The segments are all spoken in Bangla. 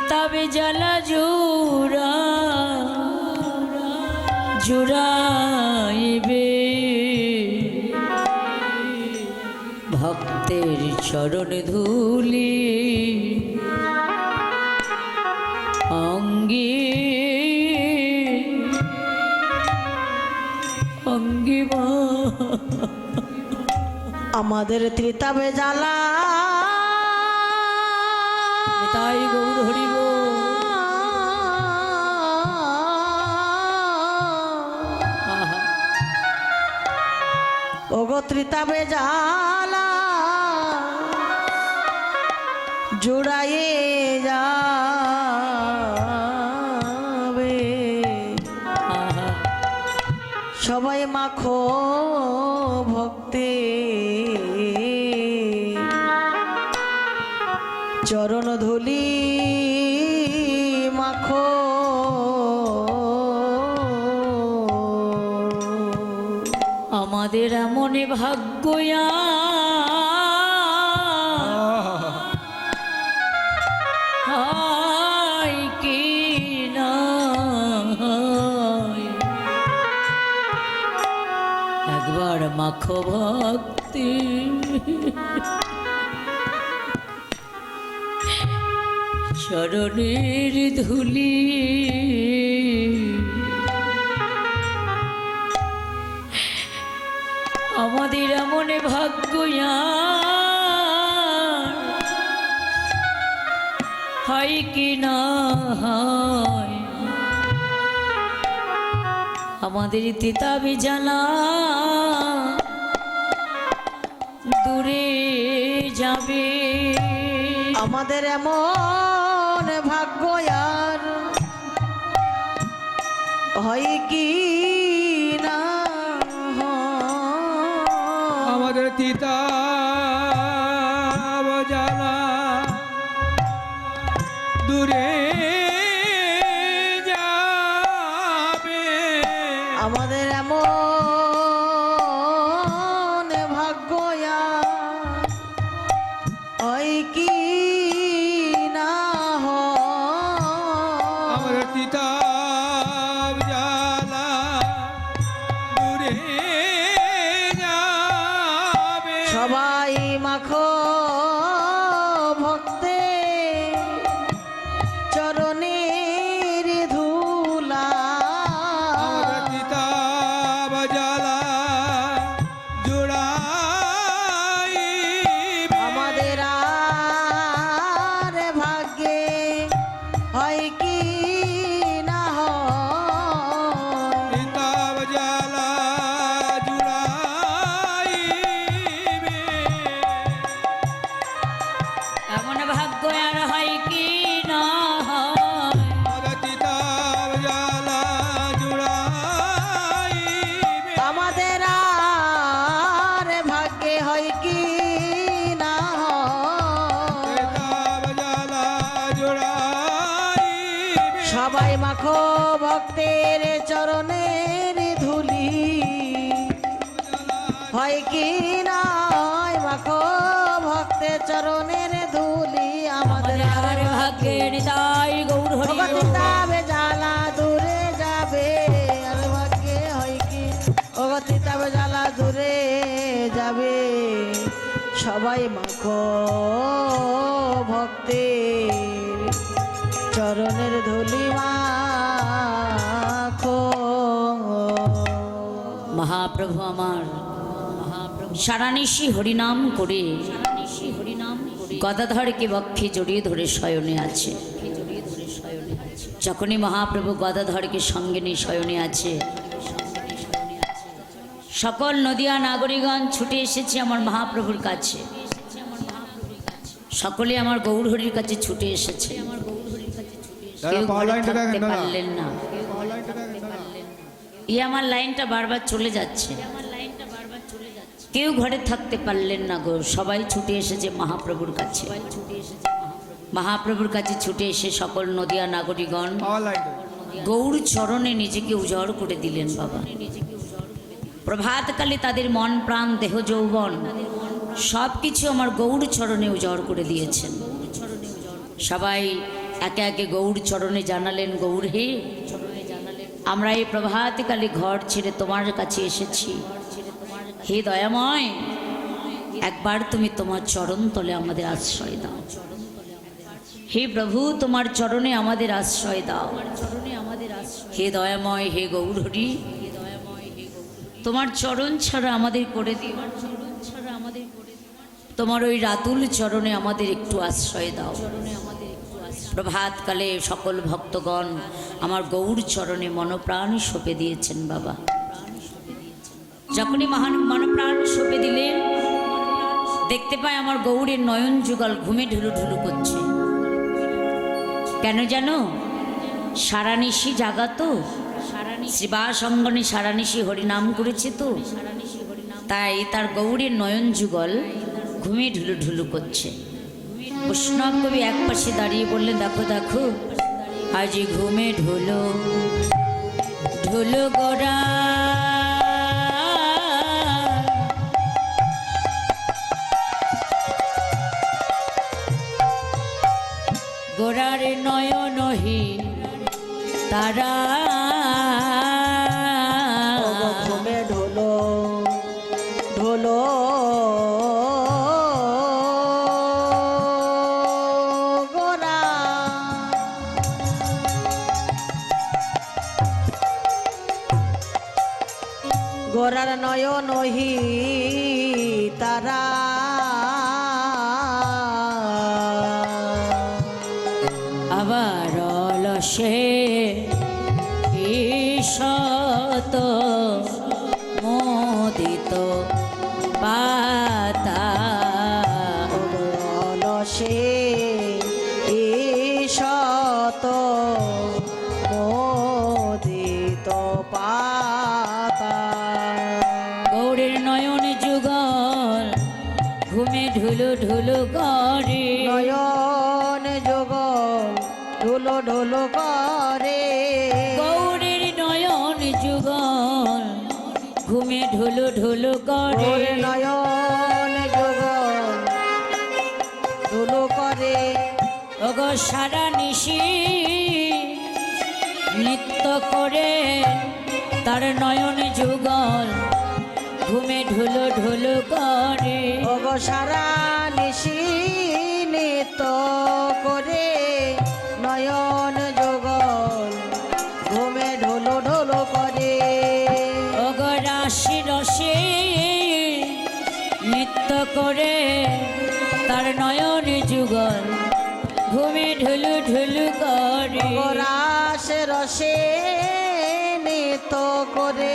তিতাবে জ্বালা জোড়া জোড়াইবে। ভক্তের চরণ ধুলি অঙ্গে অঙ্গে মা। আমাদের ত্রিতাবে জ্বালা তাই গৌর হরিব ওগো ত্রিতাবে জ্বালা জুড়াইয়ে যাবে। সবাই মাখো ভক্তে আমাদের হায় কি না একবার মাখো ভক্তি। চরণের ধুলি। আমাদের এমন ভাগ্য হয় কি না হয়। আমাদের তিতাবি জানা দূরে যাবে। আমাদের এমন ভাগ্য আর হয় কি আমাদের তিতা জানা দূরে আমাদের সবাই মাখো। সবাই মাখো ভক্তের চরণের ধুলি। হয় কি না হয় মাখো ভক্তের চরণের ধুলি আমাদের আর ভাগ্যের তাই গৌর হরি জ্বালা দূরে যাবে আর ভাগ্যে হয় কি? ভগতিতাবে জ্বালা দূরে যাবে। সবাই মাখো ভক্তের চরণের ধুলি মহাপ্রভু আমার, সারানিশি হরিনাম করে গদাধরকে বক্ষে জড়িয়ে ধরে শয়নে আছে। যখনই মহাপ্রভু গদাধরকে সঙ্গে নিয়ে শয়নে আছে, সকল নদিয়া নাগরিকগণ ছুটে এসেছে আমার মহাপ্রভুর কাছে। সকলে আমার গৌরহরির কাছে ছুটে এসেছে। কেউ ঘরে থাকতে পারলেন না। ই আমার লাইনটা বারবার চলে যাচ্ছে। কেউ ঘরে থাকতে পারলেন না গো। সবাই ছুটে এসেছে মহাপ্রভুর কাছে। মহাপ্রভুর কাছে। ছুটে এসে সকল নদিয়া নাগরিকগণ গৌর চরণে নিজেকে উজাড় করে দিলেন বাবা। প্রভাতকালে তাদের মন প্রাণ দেহ যৌবন সব কিছু আমার গৌর চরণে উজাড় করে দিয়েছেন। সবাই একে একে গৌর চরণে জানালেন, গৌর হে, আমরা এই প্রভাতকালে ঘর ছেড়ে তোমার কাছে এসেছি। হে দয়াময়, একবার তুমি তোমার চরণ তলে আমাদের আশ্রয় দাও। হে প্রভু, তোমার চরণে আমাদের আশ্রয় দাও। হে দয়াময়, হে গৌরহরি তোমার চরণ ছাড়া আমাদের করে দিও। তোমার ওই রাতুল চরণে আমাদের একটু আশ্রয় দাও। প্রভাতকালে সকল ভক্তগণ আমার গৌর চরণে মনপ্রাণ সঁপে দিয়েছেন বাবা। যখনই মহান মনপ্রাণ সঁপে দিলেন, দেখতে পাই আমার গৌরের নয়ন যুগল ঘুমে ঢুলু ঢুলু করছে। কেন জানো? সারানিশি জাগা তো শিবাসঙ্গনে সারানিশি হরিনাম করেছে তো। তাই তার গৌরের নয়ন যুগল ঘুমে ঢুলু ঢুলু করছে। বৈষ্ণব কবি এক পাশে দাঁড়িয়ে বললেন, দেখো দেখো, আজ ঘুমে ঢুলো ঢুলো গোড়া। গোড়ার নয়নহি তারা গোরার নয়ন হি তারা। আবার অলসে ঈশত মোদিত নয়ন যুগল ঘুমে ঢুলু ঢুলু করে। নয়ন যোগ ঢোলো ঢোলো করে। গৌরের নয়ন যুগল ঘুমে ঢুলু ঢুলু করে। নয়ন যোগ ঢোলো করে। ওগো সারা নিশি নৃত্য করে তার নয়ন যুগল। ঘুমে ঢুলো ঢুলো করে। ওগো সারা নিশি নিত করে নয়ন যোগ ঘুমে ঢোলো ঢোলো করে। ওগো রাশি রসে নৃত্য করে তার নয়ন যুগল। ঘুমে ঢুলু ঢুলু করে। রাস রসে নিত করে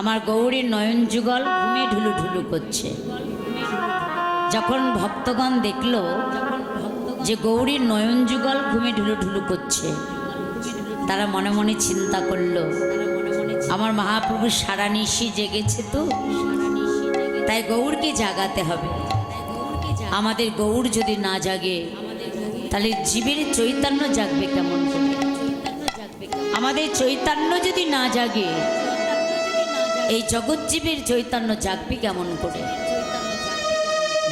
আমার গৌরীর নয়ন যুগল ঘুমে ঢুলু ঢুলু করছে। যখন ভক্তগণ দেখল যে গৌরীর নয়ন যুগল ঘুমে ঢুলু ঢুলু করছে, তারা মনে মনে চিন্তা করল, আমার মহাপ্রভু সারা নিশি জেগেছে তো? তাই গৌরকে জাগাতে হবে। আমাদের গৌর যদি না জাগে, তাহলে জীবের চৈতন্য জাগবে কেমন আমাদের চৈতন্য যদি না জাগে এই জগৎজীবের চৈতন্য জাগবি কেমন করে?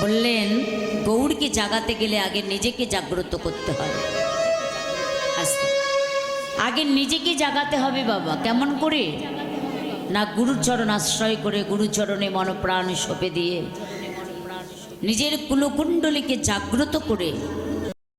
বললেন, গৌরকে জাগাতে গেলে আগে নিজেকে জাগ্রত করতে হয় আস্তে। আগে নিজেকে জাগাতে হবে বাবা, কেমন করে? না গুরুচরণ আশ্রয় করে গুরুচরণে মনপ্রাণ সঁপে দিয়ে নিজের কুলকুণ্ডলীকে জাগ্রত করে